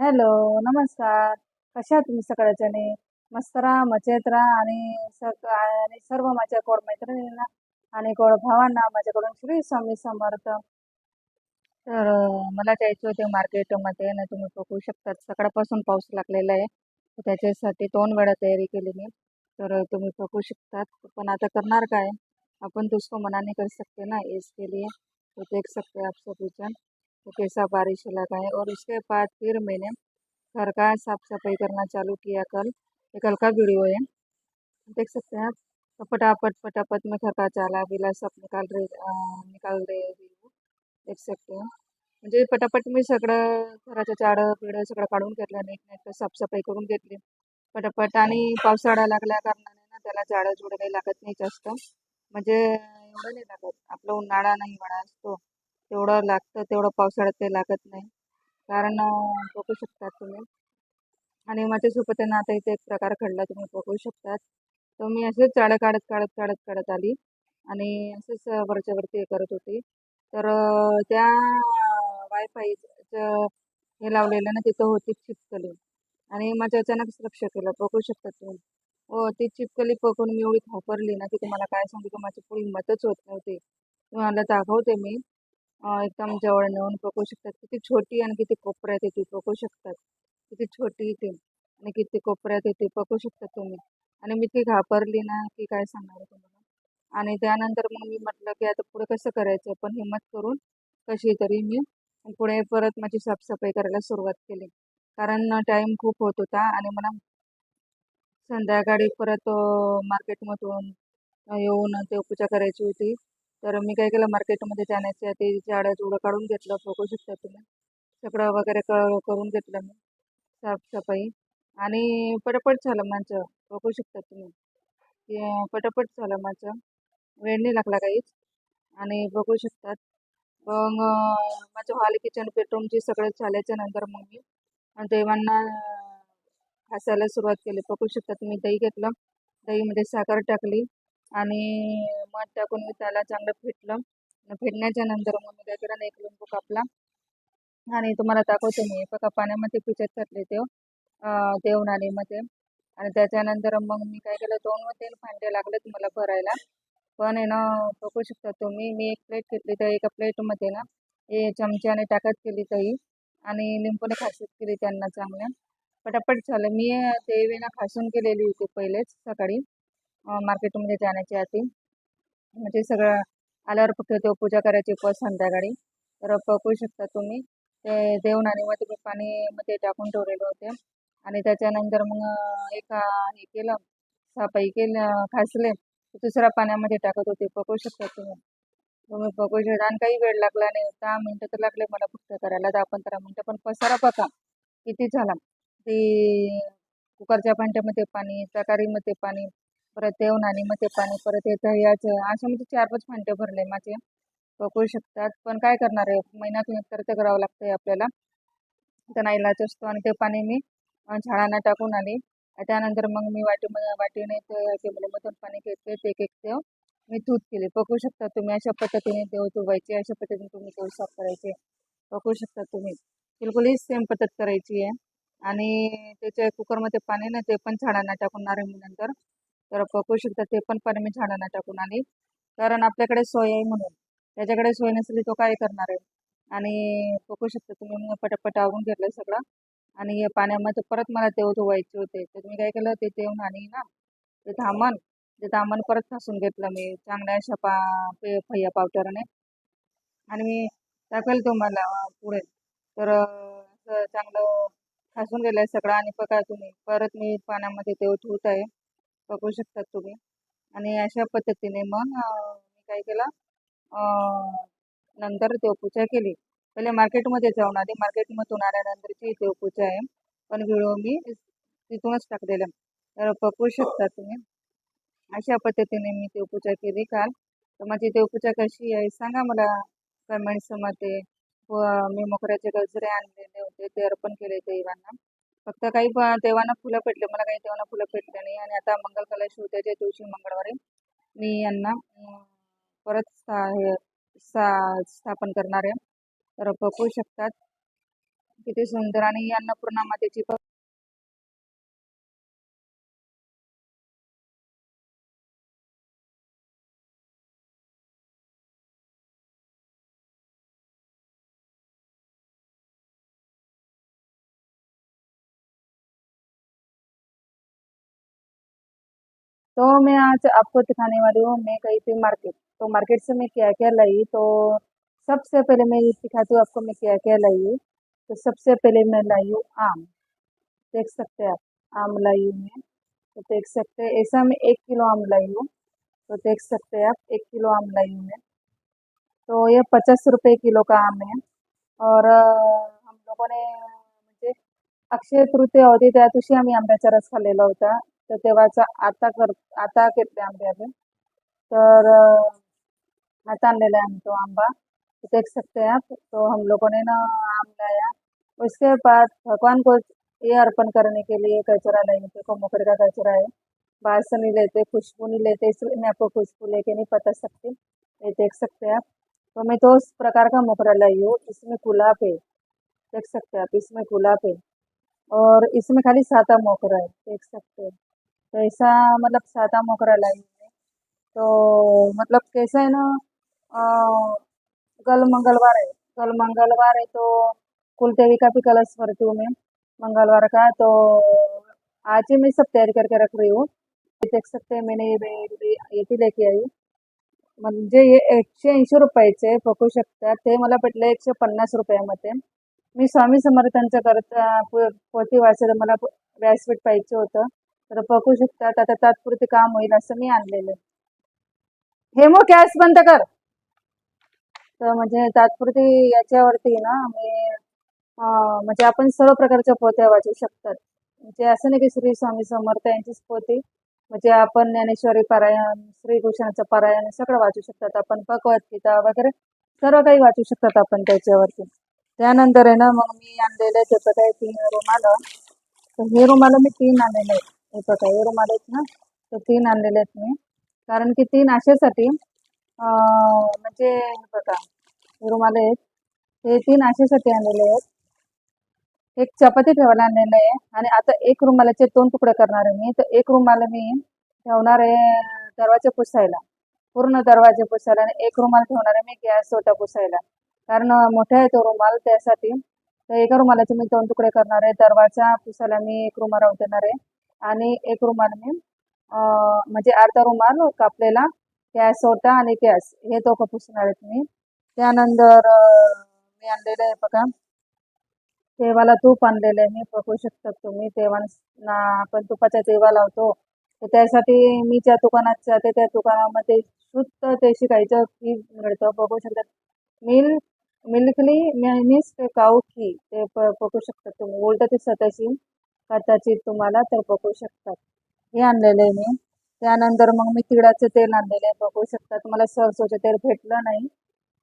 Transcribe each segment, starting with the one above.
Hello नमस्कार. कशा आहात तुम्ही सकाळच्याने मस्त राहा मजेत राहा आणि सग आणि सर्व माझ्या गोड मैत्रिणींना आणि गोड भावांना माझ्याकडून श्री स्वामी समर्थ. तर मला जायचं होते मार्केटमध्ये आणि तुम्ही बघू शकता सकाळपासून पाऊस लागलेला आहे. त्याच्यासाठी दोन वेळा तयारी केली मी. तर तुम्ही बघू शकतात पण आता करणार काय? अपन तो उसको मना नहीं कर सकते ना इसके लिए तो देख सकते हैं आप सब विचार कैसा बारिश लगा है और उसके बाद फिर मैंने घर का साफ सफाई करना चालू किया कल। ये कल का वीडियो है। देख सकते हैं आप। तो फटाफट फटाफट में घर का चाला बिला सब निकाल रहे निकाल रहे देख सकते हैं। म्हणजे पटापट मी सगळं घराचं झाडं बिडं सगळं काढून घेतलं नीट नेट साफसफाई करून घेतली. पटापट आणि पावसाळा लागल्या कारणाने ना त्याला झाडं जुडं काही लागत नाही जास्त. म्हणजे एवढं नाही लागत. आपलं उन्हाळा नाही हिवाळा असतो. तेवढं लागतं तेवढं पावसाळ्यात ते लागत नाही. कारण बघू शकतात तुम्ही. आणि माझ्यासोबत त्यांना आता इथे एक प्रकार घडला तुम्ही बघू शकतात. तर मी असेच चाळं काढत काढत काढत काढत आली. आणि असंच वरच्यावरती हे करत होती. तर त्या वायफायचं हे लावलेलं ना तिथं होती चिपकली. आणि माझ्या अचानकच लक्ष केलं. बघू शकतात तुम्ही. हो ती चिपकली बघून मी एवढी खापरली ना की तुम्हाला काय सांगू? की माझी पुढे हिंमतच होत नव्हती. तुम्हाला दाखवते मी. एकदम जवळ नेऊन पकवू शकतात. किती छोटी आणि किती कोपऱ्यात येते पकवू शकतात. किती छोटी येते आणि किती कोपऱ्यात येते पकवू शकतात तुम्ही. आणि मी ती घाबरली ना की काय सांगणार तुम्हाला? आणि त्यानंतर मग मी म्हटलं की आता पुढे कसं करायचं? पण हिंमत करून कशी तरी मी पुढे परत माझी साफसफाई करायला सुरुवात केली. कारण टाईम खूप होत होता आणि मला संध्याकाळी परत मार्केटमधून येऊन देवपूजा करायची होती. तर मी काय केलं मार्केटमध्ये जाण्याची आधी झाडं जुडं काढून घेतलं बघू शकता तुम्ही. सगळं वगैरे क करून घेतलं मी साफसफाई. आणि पटापट झालं माझं बघू शकता तुम्ही. की पटापट झालं माझं. वेळ नाही लागला काहीच. आणि बघू शकतात. मग माझं हॉल किचन बेडरूमची सगळं झाल्याच्यानंतर मग मी देवांना हसायला सुरुवात केली. बघू शकता तुम्ही दही घेतलं. दहीमध्ये साखर टाकली. आणि मध टाकून मी त्याला चांगलं फेटलं. फेटण्याच्या नंतर मग मी काय केलं एक लिंबू कापला. आणि तुम्हाला दाखवतो मी. बघा पाण्यामध्ये पिचत घातले ते अं, आणि त्याच्यानंतर मग मी काय केलं दोन व तीन भांडे लागलेत मला भरायला. पण आहे ना बघू शकता तुम्ही मी एक प्लेट घेतली तर एका प्लेटमध्ये ना हे चमच्याने टाकत केली तरी. आणि लिंबूने खासत केली त्यांना चांगल्या. पटापट झालं. मी ते वेळेला खासून केलेली होती पहिलेच सकाळी. मार्केटमध्ये जाण्याची आधी. म्हणजे सगळं आल्यावर फक्त पूजा करायची उपवास संध्याकाळी. तर पकवू शकता तुम्ही. ते देवनाणीमध्ये मी पाणी मध्ये टाकून ठेवलेले होते. आणि त्याच्यानंतर मग एका एक हे केलं सापाई केलं खासले दुसऱ्या पाण्यामध्ये टाकत होते. पकवू शकता तुम्ही. तुम्ही पकवू शकता. आणि काही वेळ लागला नाही. दहा मिनटं तर लागले मला फक्त करायला. दहा पंधरा मिनटं. पण पसारा पका किती झाला. ती कुकरच्या भांड्यामध्ये पाणी तकारीमध्ये पाणी परत देवनाणीमध्ये पाणी परत येतं याचं. असं म्हणजे चार पाच भांडे भरले माझे. पकवू शकतात. पण काय करणार आहे? महिन्यातून एकतर ते करावं लागतं आहे आपल्याला. त्यांना इलाज असतो आणि ते पाणी मी झाडांना टाकून आली. आणि त्यानंतर मग मी वाटी वाटीने ते म्हणजे पाणी घेतले ते एक एक देव मी धूत केले. पकवू शकता तुम्ही अशा पद्धतीने देव धुवायचे अशा पद्धतीने तुम्ही देव साफ करायचे. पकवू शकता तुम्ही. बिलकुल ही सेम पद्धत करायची आहे. आणि त्याच्या कुकरमध्ये पाणी ना ते पण झाडांना टाकून आहे मी नंतर. तर पकवू शकता ते पण पाणी मी झाडांना टाकून आली कारण आपल्याकडे सोय आहे म्हणून. त्याच्याकडे सोय नसली तो काय करणार आहे? आणि पकवू शकता तुम्ही पटापट आवरून घेतलं सगळं. आणि या पाण्यामध्ये परत मला तेव धुवायचे होते. तर मी काय केलं ते देव आणि ना ते धामण ते धामण परत फासून घेतलं मी. चांगल्या अशा पा पे फैया पावडरने आणि मी दाखवेल तुम्हाला पुढे. तर असं चांगलं फासून गेलं सगळं आणि बघा तुम्ही. परत मी पाण्यामध्ये तेव ठेवत आहे बघू शकतात तुम्ही. आणि अशा पद्धतीने मग मी काय केलं नंतर देवपूजा केली. पहिले मार्केटमध्ये जाऊन आली मार्केटमधून आल्यानंतरची देवपूजा आहे पण व्हिडिओ मी तिथूनच टाकलेला. तर बघू शकता तुम्ही. अशा पद्धतीने मी देवपूजा केली काल. तर माझी देवपूजा कशी आहे सांगा मला. कमेंट्समध्ये व मी मोकऱ्याचे गजरे आणलेले होते ते अर्पण केले देवांना. फक्त काही देवांना फुलं पेटले मला काही देवांना फुलं पेटले नाही. आणि आता मंगल कलश उद्याच्या दिवशी मंगळवारी मी यांना परत सा हे सा स्थापन करणार आहे. तर बघू शकतात किती सुंदर. आणि यांना पूर्ण मातेची तो मैं आज आपको दिखाने वाली हूँ, मैं गई थी मार्केट तो मार्केट से मैं क्या क्या लाई तो सबसे पहले मैं ये दिखाती हूँ आपको मैं क्या क्या लाई। तो सबसे पहले मैं लाई हूँ आम। देख सकते हैं आप, आम लाई हूँ मैं। तो देख सकते हैं, ऐसा मैं एक किलो आम लाई हूँ। तो देख सकते हैं आप, एक किलो आम लाई हूँ मैं। तो ये पचास रुपये किलो का आम है। और हम लोगों ने म्हणजे अक्षय तृतीया होती त्या दिवशी आम्ही आंब्याचा रस खाल्लेला होता। तर तेव्हाचा आता कर आता घेतले आंबे आम्ही. तर अं, आता आणलेला तो आंबा. तो देख सकते हैं आप तो हम लोगों ने ना आम लाया उसके बाद भगवान को ये अर्पण करने के लिए कचरा लाए देखो मकर का कचरा है। बाहर से नहीं लेते खुशबू नहीं लेते इसलिए मैं आपको खुशबू लेके नहीं पता सकती। ये देख सकते हैं आप। तो मैं तो उस प्रकार का मोगरा लाई हूँ इसमें गुलाब है। देख सकते हैं आप इसमें गुलाब है। और इसमें खाली सादा मोगरा है देख सकते हैं। कैसा मतलब सादा मोकरा लाई हूँ। तो मतलब कैसा है ना कल मंगलवार है। कल मंगलवार है तो कुल देवी का भी कलश भरती हूँ मैं मंगलवार का। तो आज ही मैं सब तैयार करके रख रही हूँ। देख सकते हैं मैंने ये बे- ये भी लेके आई। म्हणजे हे एकशे ऐंशी रुपयाचे बघू शकता। ते मला भेटले एकशे पन्नास रुपयामध्ये. मी स्वामी समर्थांचं करता पो- वाचायला मला व्यासपीठ पाहिजे होतं. तर बघू शकतात आता तात्पुरते काम होईल असं मी आणलेलं. हे मग गॅस बंद कर. तर म्हणजे तात्पुरती याच्यावरती ना मी म्हणजे आपण सर्व प्रकारच्या पोत्या वाचू शकतात. म्हणजे असं नाही की श्री स्वामी समर्थ यांचीच पोती म्हणजे आपण ज्ञानेश्वरी पारायण श्रीभूषणाचं पारायण सगळं वाचू शकतात. आपण भगवद्गीता वगैरे सर्व काही वाचू शकतात आपण त्याच्यावरती. त्यानंतर आहे ना मग मी आणलेलं त्याचं काही तीन रुमाल तर हे रुमाल मी तीन आणलेले आहेत हे बघा एवढं रुमाल आहेत ना तर तीन आणलेले आहेत मी. कारण की तीन अशासाठी म्हणजे हे बघा रुमाल आहेत. हे तीन अशासाठी आणलेले आहेत. एक चपाती ठेवायला आणलेलं आहे आणि आता एक रुमालाचे दोन तुकडे करणार आहे मी. तर एक रुमाल मी ठेवणार आहे दरवाजा पुसायला. पूर्ण दरवाजे पुसायला आणि एक रुमाल ठेवणार आहे मी गॅस ओटा पुसायला. कारण मोठा आहे तो रुमाल त्यासाठी. तर एका रुमालाचे मी दोन तुकडे करणार आहे. दरवाजा पुसायला मी एक रुमाल देणार आहे. आणि एक रुमाल मी म्हणजे अर्धा रुमाल कापलेला कॅस ओटा आणि गॅस. हे दोघं पुसणार आहेत मी त्यानंतर मी आणलेलं आहे बघा. तेवाला तूप आणलेलं आहे. मी बघू शकता तुम्ही तेव्हा आपण तुपाचा देवा लावतो. तर त्यासाठी मी ज्या दुकानात जाते त्या दुकानामध्ये शुद्ध ते शिकायचं की मिळतं. बघू शकतात मिल्क मिल्कली मिस काऊ घी. ते बघू शकता तुम्ही. उलट ते स्वतःशी कदाचित तुम्हाला तर बघू शकतात. हे आणलेलं आहे मी. त्यानंतर मग मी तिळाचं तेल आणलेलं आहे. बघू शकतात मला सरसोचं तेल भेटलं नाही.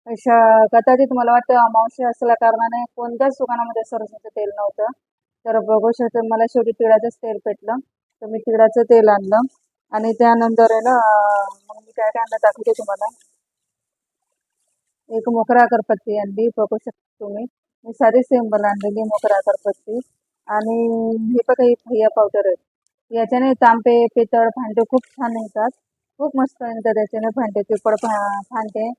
अशा कदाचित मला वाटतं अमावस्या असल्या कारणाने कोणत्याच दुकानामध्ये सरसोचं तेल नव्हतं. तर बघू शकतो मला शेवटी तिळाचंच तेल भेटलं. तर मी तिळाचं तेल आणलं. आणि त्यानंतर आहे ना मग मी काय काय आणलं दाखवते तुम्हाला. एक मोकरा अगरबत्ती आणली. बघू शकता तुम्ही. मी साधी सिंबल आणलेली मोकरा अगरबत्ती. आणि हे बघा काही भैया पावडर आहे याच्याने तांबे पितळ भांडे खूप छान निघतात खूप मस्त निघतात याच्याने भांडे पिपळ भांडे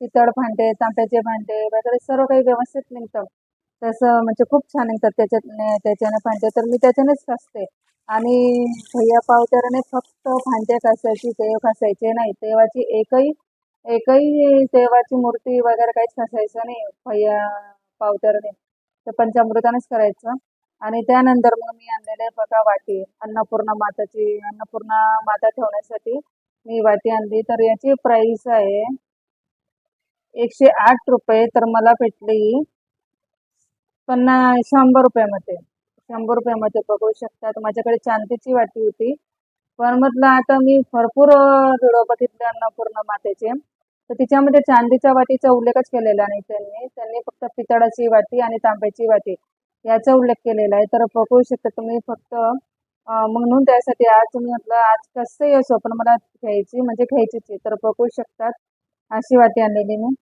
पितळ भांडे तांब्याचे भांडे वगैरे सर्व काही व्यवस्थित निघतं. तसं म्हणजे खूप छान निघतात त्याच्याने त्याच्याने भांडे. तर मी त्याच्यानेच घासते. आणि भैया पावतराने फक्त भांडे घासायची देव घासायचे नाही. देवाची एकही एकही देवाची मूर्ती वगैरे काहीच घासायचं नाही भैया पावतराने तर पंचामृतानेच करायचं. आणि त्यानंतर मग मी आणलेले बघा वाटी अन्नपूर्णा माताची अन्नपूर्णा माता ठेवण्यासाठी मी वाटी आणली. तर याची प्राइस आहे एकशे आठ रुपये. तर मला भेटली पन्ना शंभर रुपयामध्ये. शंभर रुपयामध्ये बघू शकतात. माझ्याकडे चांदीची वाटी होती. पण म्हटलं आता मी भरपूर व्हिडिओ बघितले अन्नपूर्णा मातेचे. तर तिच्यामध्ये चांदीच्या वाटीचा उल्लेखच केलेला नाही त्यांनी. त्यांनी फक्त पितळाची वाटी आणि तांब्याची वाटी. याचा उल्लेख केलेला आहे. तर बघू शकता तुम्ही फक्त म्हणून त्यासाठी आज मी म्हटलं आज कसंही असो पण मला घ्यायची म्हणजे घ्यायचीच आहे. तर बघू शकतात अशी वाटी आणलेली मी.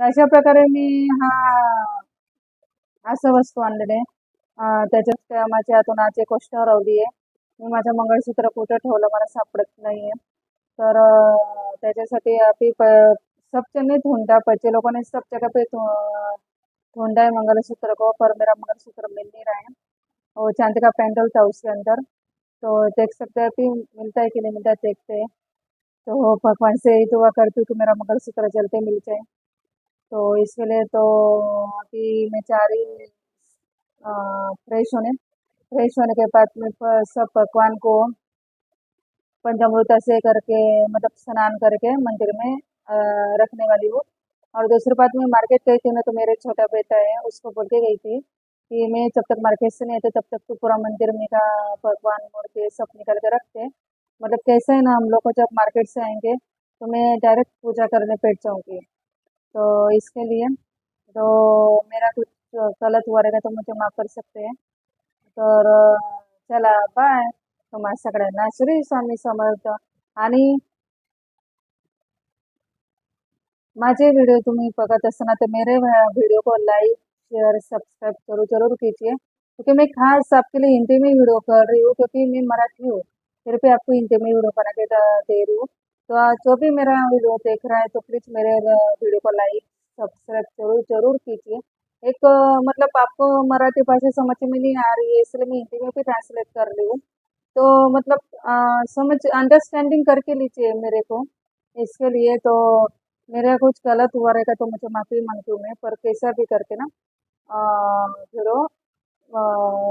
तर अशा प्रकारे मी हा असं वस्तू आणलेले त्याच्यात माझ्या हातून आज एक गोष्ट हरवली आहे. मी माझं मंगळसूत्र कुठं ठेवलं मला सापडत नाही आहे तर त्याच्यासाठी आपली प सब धुंडा ढूंढा लोकांनी सबच्या का ढूंढा है मंगलसूत्र को पर मेरा मंगलसूत्र मिल नहीं रहा है और चांदी का पेंडल था उसके अंदर तो देख सकते हैं कि मिलता है कि नहीं मिलता देखते हैं तो भगवान से ही दुआ करती हूँ कि मेरा मंगलसूत्र जलते मिल जाए तो इसके लिए तो अभी मैं चाह रही फ्रेश होने फ्रेश होने के बाद मैं सब भगवान को पंचामृत से करके मतलब स्नान करके मंदिर में रखने वाली हूँ और दूसरी बात मैं मार्केट गई थी ना तो मेरे छोटा बेटा है उसको बोल के गई थी कि मैं जब तक मार्केट से नहीं आते तब तक तो पूरा मंदिर में का भगवान मूर्ति सब निकल के रखते मतलब कैसे है ना हम लोग को जब मार्केट से आएँगे तो मैं डायरेक्ट पूजा करने बैठ जाऊँगी। तो इसके लिए तो मेरा कुछ गलत हुआ रहेगा तो मुझे माफ़ कर सकते हैं। अ, चला बाय तुम्हा सगळ्यांना श्री स्वामी समर्थ आणि माझे वीडियो तुम्ही बघत असताना तो मेरे वीडियो को लाइक शेयर सब्सक्राइब ज़रूर ज़रूर कीजिए. क्योंकि मैं खास आपके लिए हिंदी में वीडियो कर रही हूँ क्योंकि मैं मराठी हूँ। फिर भी आपको हिंदी में वीडियो बना के दे रही हूँ। तो जो भी मेरा वीडियो देख रहा है तो प्लीज़ मेरे वीडियो को लाइक सब्सक्राइब ज़रूर ज़रूर कीजिए। एक मतलब आपको मराठी भाषा समझ में नहीं आ रही है इसलिए मैं हिंदी में भी ट्रांसलेट कर रही हूँ। तो मतलब अ, समझ अंडरस्टैंडिंग करके लीजिए मेरे को इसके लिए। तो मेरा कुछ गलत हुआ रहेगा तो मुझे माफ़ी मांगती हूँ मैं, पर कैसा भी करके ना फिर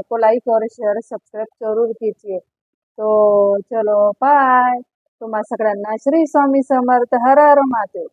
को लाइक और शेयर सब्सक्राइब ज़रूर कीजिए। तो चलो बाय तुम्हारा सगळ्यांना श्री स्वामी समर्थ, हर हर महादेव।